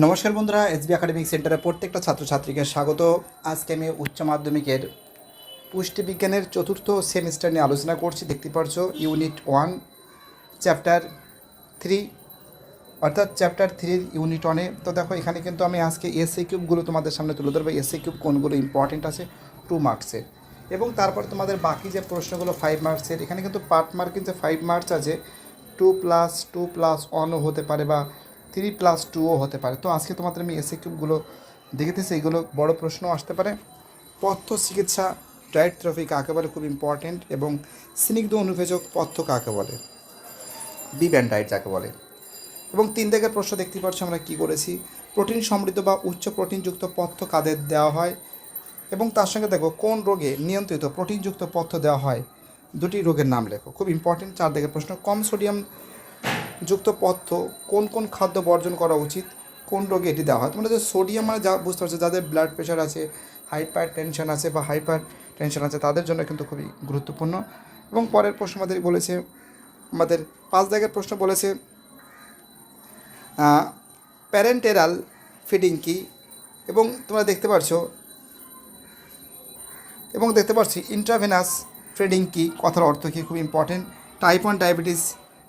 নমস্কার বন্ধুরা SB academic সেন্টারে প্রত্যেকটা ছাত্রছাত্রীকে স্বাগত। আজকে আমি উচ্চ মাধ্যমিকের পুষ্টিবিজ্ঞানের চতুর্থ সেমিস্টার নিয়ে আলোচনা করছি। দেখতে পারছ ইউনিট ওয়ান চ্যাপ্টার থ্রি অর্থাৎ চ্যাপ্টার থ্রির ইউনিট ওয়ানে তো দেখো, এখানে কিন্তু আমি আজকে এসএ কিউবগুলো তোমাদের সামনে তুলে ধরবো। এসএ কিউব কোনগুলো ইম্পর্টেন্ট আছে? টু মার্কসের এবং তারপর তোমাদের বাকি যে প্রশ্নগুলো ফাইভ মার্কসের এখানে কিন্তু পার্ট মার্কের যে ফাইভ মার্কস আছে টু প্লাস টু প্লাস ওয়ানও হতে পারে বা থ্রি প্লাস টুও হতে পারে। তো আজকে তোমাদের আমি এসএ কিউবগুলো দেখেতেছি এইগুলো বড় প্রশ্ন আসতে পারে। পথ্য চিকিৎসা ডায়েট থ্রফি কাকে বলে? খুব ইম্পর্টেন্ট এবং স্নিগ্ধ অনুভেজক পথ্য কাকে বলে? বি ব্যান্ড ডায়েট যাকে বলে। এবং তিন দাগের প্রশ্ন দেখতে পাচ্ছ আমরা কি করেছি? প্রোটিন সমৃদ্ধ বা উচ্চ প্রোটিনযুক্ত পথ্য কাদের দেওয়া হয়? এবং তার সঙ্গে দেখো, কোন রোগে নিয়ন্ত্রিত প্রোটিনযুক্ত পথ্য দেওয়া হয়? দুটি রোগের নাম লেখো। খুব ইম্পর্টেন্ট চার দাগের প্রশ্ন। কম সোডিয়াম যুক্ত পথ্য, কোন কোন খাদ্য বর্জন করা উচিত, কোন রোগে এটি দেওয়া হয়। তোমরা যে সোডিয়াম মানে যা বুঝতে পারছ, যাদের ব্লাড প্রেশার আছে হাইপার টেনশন আছে বা হাইপার টেনশন আছে, তাদের জন্য কিন্তু খুবই গুরুত্বপূর্ণ। এবং পরের প্রশ্ন আমাদের বলেছে, আমাদের পাঁচ দাগের প্রশ্ন বলেছে প্যারেন্টেরাল ফিডিং কি? এবং তোমরা দেখতে পারছ, এবং দেখতে পাচ্ছি ইন্ট্রাভেনাস ট্রেডিং কি? কথার অর্থ কী? খুব ইম্পর্টেন্ট টাইপ ওয়ান ডায়াবেটিস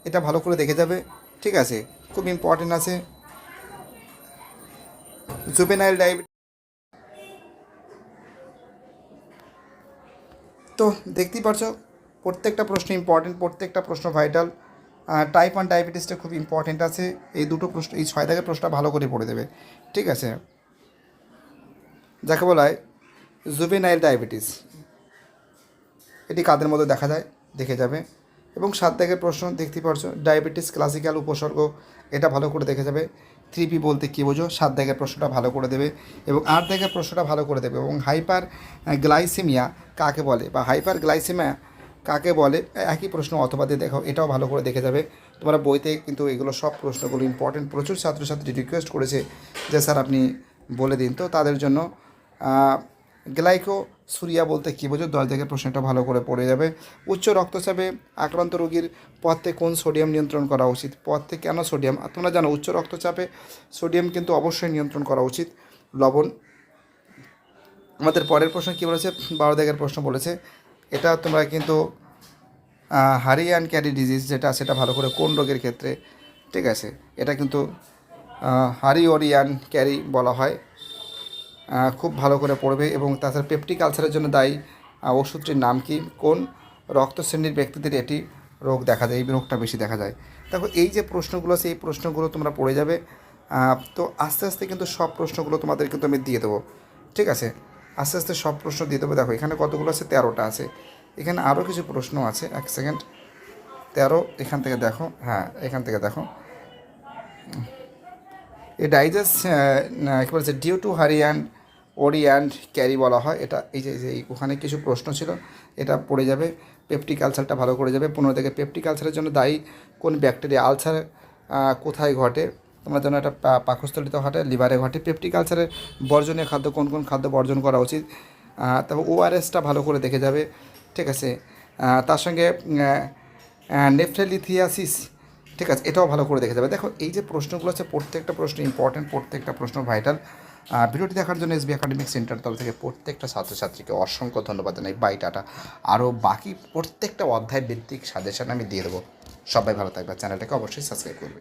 এটা ভালো করে দেখে যাবে। ঠিক আছে, খুব ইম্পর্টেন্ট আছে। জুবেনাইল ডায়াবেটিস তো দেখতেই পারছ, প্রত্যেকটা প্রশ্ন ইম্পর্টেন্ট প্রত্যেকটা প্রশ্ন ভাইটাল টাইপ ওয়ান ডায়াবেটিসটা খুব ইম্পর্টেন্ট আছে। এই দুটো প্রশ্ন, এই ছয় দাগের প্রশ্নটা ভালো করে পড়ে দেবে। ঠিক আছে? যাকে বলা হয় জুবেনাইল ডায়াবেটিস এটি কাদের মধ্যে দেখা যায়? দেখে যাবে। এবং সাত দাগের প্রশ্ন দেখতে পারছ ডায়াবেটিস ক্লাসিক্যাল উপসর্গ, এটা ভালো করে দেখে যাবে। থ্রি পি বলতে কী বোঝো? সাত দাগের প্রশ্নটা ভালো করে দেবে এবং আট দাগের প্রশ্নটা ভালো করে দেবে এবং হাইপার গ্লাইসেমিয়া কাকে বলে বা হাইপার গ্লাইসেমিয়া কাকে বলে? একই প্রশ্ন অথবা দিয়ে দেখো এটাও ভালো করে দেখে যাবে। তোমরা বইতে কিন্তু এগুলো সব প্রশ্নগুলো ইম্পর্টেন্ট প্রচুর ছাত্রছাত্রী রিকোয়েস্ট করেছে যে স্যার আপনি বলে দিন। তো তাদের জন্য গ্লাইকো সুরিয়া বলতে কী বোঝো? দশ থেকে প্রশ্নটা ভালো করে পড়ে যাবে। উচ্চ রক্তচাপে আক্রান্ত রোগীর পথে কোন সোডিয়াম নিয়ন্ত্রণ করা উচিত? পথে কেন সোডিয়াম? তোমরা জানো, উচ্চ রক্তচাপে সোডিয়াম কিন্তু অবশ্যই নিয়ন্ত্রণ করা উচিত। লবণ। আমাদের পরের প্রশ্ন কী বলেছে? বারো দাগের প্রশ্ন বলেছে। এটা তোমরা কিন্তু হারি অ্যান্ড ক্যারি ডিজিজ যেটা, সেটা ভালো করে কোন রোগের ক্ষেত্রে, ঠিক আছে? এটা কিন্তু হারি ওরিয়ান ক্যারি বলা হয়। খুব ভালো করে পড়বে এবং তাছাড়া পেপটিক আলসারের জন্য দায়ী ওষুধটির নাম কি, কোন রক্ত শ্রেণির ব্যক্তিদের এটি রোগ দেখা যায়, এই রোগটা বেশি দেখা যায়। দেখো, এই যে প্রশ্নগুলো আছে, এই প্রশ্নগুলো তোমরা পড়ে যাবে। তো আস্তে আস্তে কিন্তু সব প্রশ্নগুলো তোমাদের কিন্তু আমি দিয়ে দেবো। ঠিক আছে? আস্তে আস্তে সব প্রশ্ন দিয়ে দেবো। দেখো, এখানে কতগুলো আছে? তেরোটা আছে। এখানে আরও কিছু প্রশ্ন আছে। এক সেকেন্ড। তেরো, এখান থেকে দেখো। হ্যাঁ এখান থেকে দেখো। এই ডাইজেস্ট কী বলছে due to hurry and worry and curry বলা হয়। এটা এই যে ওখানে কিছু প্রশ্ন ছিল, এটা পড়ে যাবে। পেপটিক আলসারটা ভালো করে যাবে। পনেরো থেকে পেপটিক আলসারের জন্য দায়ী কোন ব্যাকটেরিয়া আলসার কোথায় ঘটে? তোমরা জানো পা- পাকস্থলিত ঘটে, লিভারে ঘটে। পেপটিক আলসারের বর্জনীয় খাদ্য কোন কোন খাদ্য বর্জন করা উচিত? তারপর ওআরএসটা ভালো করে দেখে যাবে। ঠিক আছে? তার সঙ্গে নেফ্রেলিথিয়াসিস, ঠিক আছে? এটাও ভালো করে দেখে যাবে। দেখো, এই যে প্রশ্নগুলো আছে, প্রত্যেকটা প্রশ্ন ইম্পর্টেন্ট প্রত্যেকটা প্রশ্ন ভাইটাল ভিডিওটি দেখার জন্য এসবি একাডেমিক সেন্টার তরফ থেকে প্রত্যেকটা ছাত্রছাত্রীকে অসংখ্য ধন্যবাদ জানাই। Bye, tata. আরও বাকি প্রত্যেকটা অধ্যায় ভিত্তিক সাজেশন আমি দিয়ে দেবো। সবাই ভালো থাকবে চ্যানেলটাকে অবশ্যই সাবস্ক্রাইব করবে